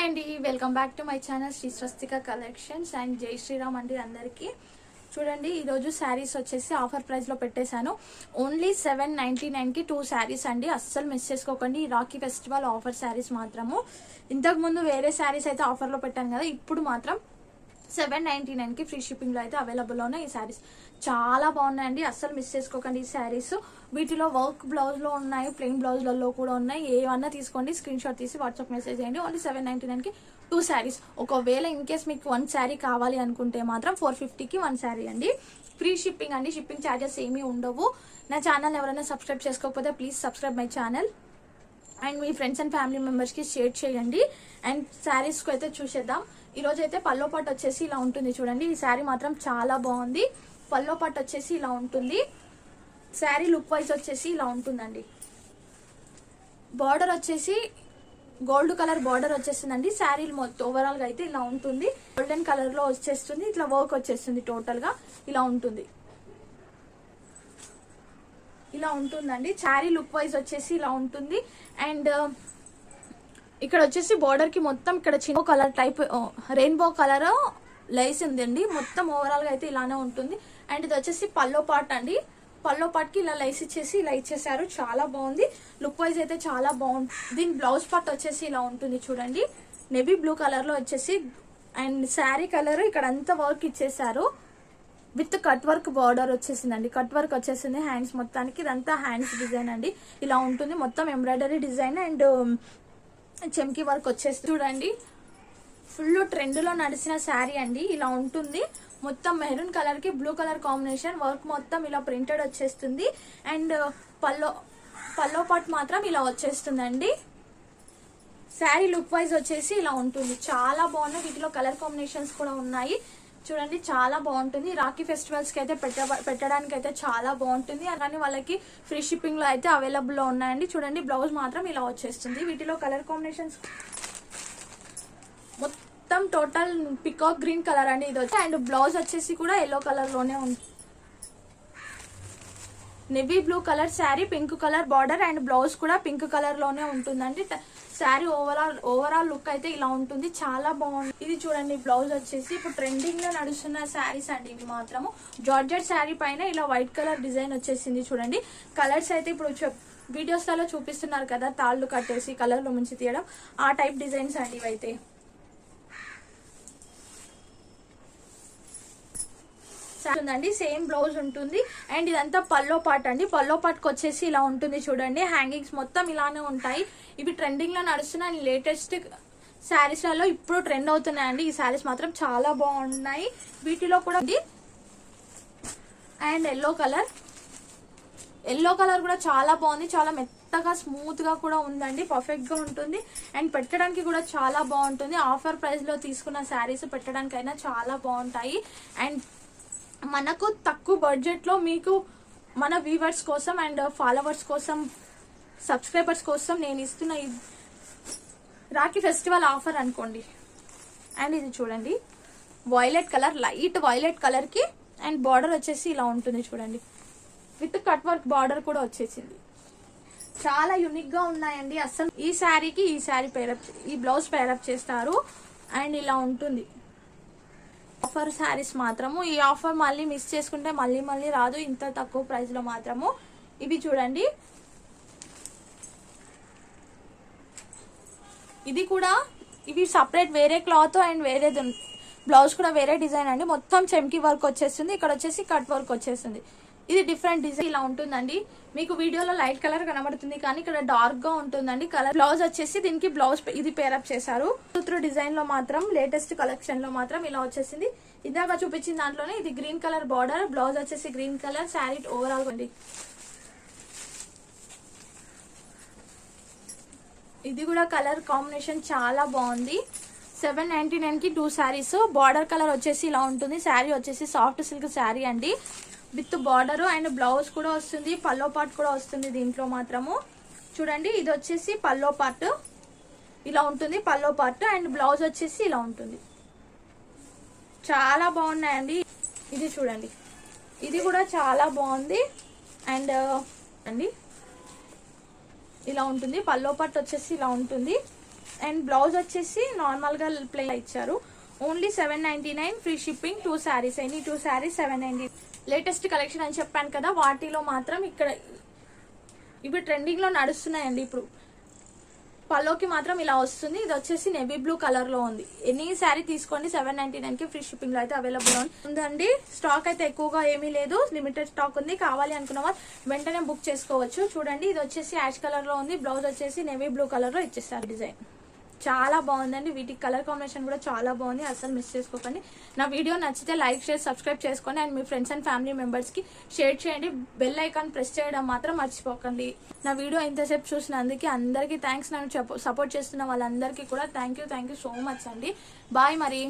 Hi అండి welcome back to my channel Shri Swastika collections and Jai Shriram అండి అందరికీ. చూడండి ఈరోజు శారీస్ వచ్చేసి ఆఫర్ ప్రైస్లో పెట్టేశాను. ఓన్లీ సెవెన్ నైంటీ నైన్కి టూ శారీస్ అండి. అస్సలు మిస్ చేసుకోకండి. ఈ రాఖీ ఫెస్టివల్ ఆఫర్ శారీస్ మాత్రము. ఇంతకుముందు వేరే శారీస్ అయితే ఆఫర్లో పెట్టాను కదా ఇప్పుడు మాత్రం సెవెన్ నైన్టీ నైన్కి ఫ్రీ షిప్పింగ్లో అయితే అవైలబుల్ ఉన్నాయి ఈ శారీస్. చాలా బాగున్నాయండి. అస్సలు మిస్ చేసుకోకండి ఈ శారీస్. వీటిలో వర్క్ బ్లౌజ్లో ఉన్నాయి ప్లెయిన్ బ్లౌజ్లలో కూడా ఉన్నాయి. ఏమన్నా తీసుకోండి స్క్రీన్ షాట్ తీసి వాట్సాప్ మెసేజ్ చేయండి. ఓన్లీ సెవెన్ నైన్టీ నైన్కి టూ శారీస్. ఒకవేళ ఇన్ కేస్ మీకు వన్ శారీ కావాలి అనుకుంటే మాత్రం ఫోర్ ఫిఫ్టీకి వన్ శారీ అండి. ఫ్రీ షిప్పింగ్ అండి. షిప్పింగ్ ఛార్జెస్ ఏమీ ఉండవు. నా ఛానల్ ఎవరైనా సబ్స్క్రైబ్ చేసుకోకపోతే please subscribe my channel. And me friends and family మెంబర్స్కి షేర్ చేయండి. అండ్ శారీస్కి అయితే చూసేద్దాం. ఈరోజు అయితే పల్లో పట్టు వచ్చేసి ఇలా ఉంటుంది చూడండి. ఈ శారీ మాత్రం చాలా బాగుంది. పల్లో పట్టు వచ్చేసి ఇలా ఉంటుంది. శారీ లుక్ వైజ్ వచ్చేసి ఇలా ఉంటుందండి. బార్డర్ వచ్చేసి గోల్డ్ కలర్ బార్డర్ వచ్చేస్తుందండి. శారీ మొత్తం ఓవరాల్గా అయితే ఇలా ఉంటుంది. గోల్డెన్ కలర్లో వచ్చేస్తుంది. ఇట్లా వర్క్ వచ్చేస్తుంది టోటల్గా ఇలా ఉంటుంది. ఇలా ఉంటుందండి. శారీ లుక్ వైజ్ వచ్చేసి ఇలా ఉంటుంది. అండ్ ఇక్కడ వచ్చేసి బార్డర్కి మొత్తం ఇక్కడ చిన్న కలర్ టైప్ రెయిన్బో కలర్ లైస్ ఉందండి. మొత్తం ఓవరాల్గా అయితే ఇలానే ఉంటుంది. అండ్ ఇది వచ్చేసి పల్లో పాట్ అండి. పల్లో పాట్కి ఇలా లైస్ ఇచ్చేసి ఇలా ఇచ్చేసారు. చాలా బాగుంది. లుక్ వైజ్ అయితే చాలా బాగుంది దీని బ్లౌజ్ పార్ట్ వచ్చేసి ఇలా ఉంటుంది చూడండి. నెవీ బ్లూ కలర్లో వచ్చేసి అండ్ శారీ కలర్ ఇక్కడ అంతా వర్క్ ఇచ్చేసారు. విత్ కట్ వర్క్ బార్డర్ వచ్చేసిందండి. కట్ వర్క్ వచ్చేసింది. హ్యాండ్స్ మొత్తానికి ఇదంతా హ్యాండ్స్ డిజైన్ అండి. ఇలా ఉంటుంది. మొత్తం ఎంబ్రాయిడరీ డిజైన్ అండ్ చెంకి వర్క్ వచ్చేసి చూడండి. ఫుల్ ట్రెండ్లో నడిచిన శారీ అండి. ఇలా ఉంటుంది. మొత్తం మెరూన్ కలర్కి బ్లూ కలర్ కాంబినేషన్ వర్క్ మొత్తం ఇలా ప్రింటెడ్ వచ్చేస్తుంది. అండ్ uh, పల్లో పల్లో పాట్ మాత్రం ఇలా వచ్చేస్తుందండి. శారీ లుక్ వైజ్ వచ్చేసి ఇలా ఉంటుంది. చాలా బాగున్నాయి. వీటిలో కలర్ కాంబినేషన్స్ కూడా ఉన్నాయి. చూడండి చాలా బాగుంటుంది. రాఖీ ఫెస్టివల్స్కి అయితే పెట్ట పెట్టడానికి అయితే చాలా బాగుంటుంది. అలానే వాళ్ళకి ఫ్రీ షిప్పింగ్లో అయితే అవైలబుల్లో ఉన్నాయండి. చూడండి బ్లౌజ్ మాత్రం ఇలా వచ్చేస్తుంది. వీటిలో కలర్ కాంబినేషన్స్ మొత్తం టోటల్ పికాక్ గ్రీన్ కలర్ అండి ఇది వచ్చి. అండ్ బ్లౌజ్ వచ్చేసి కూడా ఎల్లో కలర్లోనే ఉంది navy blue colour sari pink colour border and blouse కూడా పింక్ కలర్లోనే ఉంటుందండి. శారీ ఓవరాల్ ఓవరాల్ లుక్ అయితే ఇలా ఉంటుంది. చాలా బాగుంది. ఇది చూడండి బ్లౌజ్ వచ్చేసి ఇప్పుడు ట్రెండింగ్లో నడుస్తున్న శారీస్ అండి ఇవి మాత్రము. జార్జెట్ శారీ పైన ఇలా వైట్ కలర్ డిజైన్ వచ్చేసింది చూడండి. కలర్స్ అయితే ఇప్పుడు వీడియోస్లలో చూపిస్తున్నారు కదా తాళ్ళు కట్టేసి కలర్లో ముంచి తీయడం. ఆ టైప్ డిజైన్స్ అండి ఇవైతే. ఉందండి. సేమ్ బ్లౌజ్ ఉంటుంది. అండ్ ఇదంతా పల్లో పాట్ అండి. పల్లో పాట్కి వచ్చేసి ఇలా ఉంటుంది చూడండి. హ్యాంగింగ్స్ మొత్తం ఇలానే ఉంటాయి. ఇవి ట్రెండింగ్లో నడుస్తున్న లేటెస్ట్ శారీస్లలో ఇప్పుడు ట్రెండ్ అవుతున్నాయండి. ఈ శారీస్ మాత్రం చాలా బాగున్నాయి. వీటిలో కూడా and yellow colour yellow colour కూడా చాలా బాగుంది. చాలా మెత్తగా స్మూత్గా కూడా ఉందండి. పర్ఫెక్ట్గా ఉంటుంది. అండ్ పెట్టడానికి కూడా చాలా బాగుంటుంది. ఆఫర్ ప్రైస్లో తీసుకున్న శారీస్ పెట్టడానికైనా చాలా బాగుంటాయి. అండ్ మనకు తక్కువ బడ్జెట్లో మీకు మన వ్యూవర్స్ కోసం అండ్ ఫాలోవర్స్ uh, కోసం సబ్స్క్రైబర్స్ కోసం నేను ఇస్తున్న ఈ రాఖీ ఫెస్టివల్ ఆఫర్ అనుకోండి. అండ్ ఇది చూడండి. వైలెట్ కలర్ లైట్ వైలెట్ కలర్కి అండ్ బార్డర్ వచ్చేసి ఇలా ఉంటుంది చూడండి. విత్ కట్ వర్క్ బార్డర్ కూడా వచ్చేసింది. చాలా యునిక్గా ఉన్నాయండి. అసలు ఈ శారీకి ఈ శారీ పేరప్ ఈ బ్లౌజ్ పేరప్ చేస్తారు. అండ్ ఇలా ఉంటుంది. ఆఫర్ శారీస్ మాత్రము. ఈ ఆఫర్ మళ్ళీ మిస్ చేసుకుంటే మళ్ళీ మళ్ళీ రాదు. ఇంత తక్కువ ప్రైస్లో మాత్రము. ఇవి చూడండి. ఇది కూడా ఇవి సపరేట్ వేరే క్లాత్ అండ్ వేరే బ్లౌజ్ కూడా వేరే డిజైన్ అండి. మొత్తం చెమ్కి వర్క్ వచ్చేస్తుంది. ఇక్కడ వచ్చేసి కట్ వర్క్ వచ్చేస్తుంది. ఇది డిఫరెంట్ డిజైన్ ఇలా ఉంటుందండి. మీకు వీడియోలో లైట్ కలర్ కనబడుతుంది కానీ ఇక్కడ డార్క్గా ఉంటుందండి. కలర్ బ్లౌజ్ వచ్చేసి దీనికి బ్లౌజ్ ఇది పేరప్ చేశారు. త్రూ డిజైన్లో మాత్రం లేటెస్ట్ కలెక్షన్లో మాత్రం ఇలా వచ్చేసింది. ఇందాక చూపించిన దాంట్లోనే ఇది గ్రీన్ కలర్ బార్డర్ బ్లౌజ్ వచ్చేసి గ్రీన్ కలర్ శారీ ఓవరాల్ అండి ఇది కూడా కలర్ కాంబినేషన్ చాలా బాగుంది. సెవెన్ నైన్టీ నైన్కి టూ శారీస్ బార్డర్ కలర్ వచ్చేసి ఇలా ఉంటుంది. శారీ వచ్చేసి సాఫ్ట్ సిల్క్ శారీ అండి. విత్ బార్డర్ అండ్ బ్లౌజ్ కూడా వస్తుంది పల్లో పార్ట్ కూడా వస్తుంది దీంట్లో మాత్రము. చూడండి ఇది వచ్చేసి పల్లో పార్ట్. ఇలా ఉంటుంది పల్లో పార్ట్ అండ్ బ్లౌజ్ వచ్చేసి ఇలా ఉంటుంది. చాలా బాగున్నాయండి. ఇది చూడండి. ఇది కూడా చాలా బాగుంది. అండ్ అండి. ఇలా ఉంటుంది పల్లో పట్టు వచ్చేసి ఇలా ఉంటుంది. అండ్ బ్లౌజ్ వచ్చేసి నార్మల్గా ప్లే ఇచ్చారు. Only seven ninety nine free shipping two saris any two saris seven ninety latest collection అని చెప్పాను కదా వాటిలో మాత్రం ఇక్కడ ఇవి ట్రెండింగ్లో నడుస్తున్నాయండి ఇప్పుడు. పల్లోకి మాత్రం ఇలా వస్తుంది. ఇది వచ్చేసి నెవీ బ్లూ కలర్లో ఉంది. ఎనీ శారీ తీసుకోండి సెవెన్ నైన్టీ నైన్కి ఫ్రీ షిప్పింగ్లో అయితే అవైలబుల్ ఉందండి స్టాక్ అయితే ఎక్కువగా ఏమీ లేదు. లిమిటెడ్ స్టాక్ ఉంది. కావాలి అనుకున్న వాళ్ళు వెంటనే బుక్ చేసుకోవచ్చు. చూడండి ఇది వచ్చేసి యాష్ కలర్లో ఉంది. బ్లౌజ్ వచ్చేసి నెవీ బ్లూ కలర్లో ఇచ్చేస్తారు డిజైన్. చాలా బాగుందండి. వీటికి కలర్ కాంబినేషన్ కూడా చాలా బాగుంది. అసలు మిస్ చేసుకోకండి. నా వీడియో నచ్చితే లైక్ షేర్ సబ్స్క్రైబ్ చేసుకోండి. అండ్ మీ ఫ్రెండ్స్ అండ్ ఫ్యామిలీ మెంబర్స్కి షేర్ చేయండి. బెల్ ఐకాన్ ప్రెస్ చేయడం మాత్రం మర్చిపోకండి. నా వీడియో ఇంతసేపు చూసినందుకు అందరికీ థ్యాంక్స్ నన్ను సపోర్ట్ చేస్తున్న వాళ్ళందరికీ కూడా thank you thank you so much అండి. బాయ్ మరి.